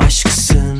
Aşksın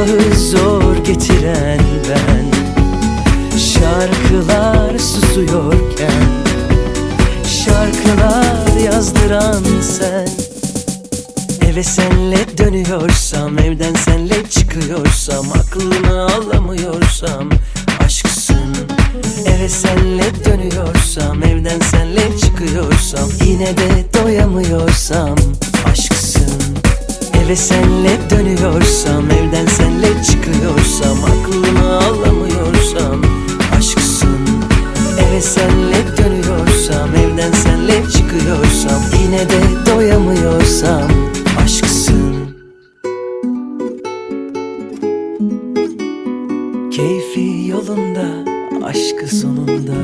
Sabahı zor getiren ben. Şarkılar susuyorken Şarkılar yazdıran sen. Eve senle dönüyorsam Evden senle çıkıyorsam Aklımı alamıyorsam Aşksın. Eve senle dönüyorsam Evden senle çıkıyorsam Yine de doyamıyorsam Aşksın Eve senle dönüyorsam Evden senle çıkıyorsam Aklımı alamıyorsam Aşksın. Eve senle dönüyorsam Evden senle çıkıyorsam Yine de doyamıyorsam Aşksın. Keyfi yolunda Aşkı sonunda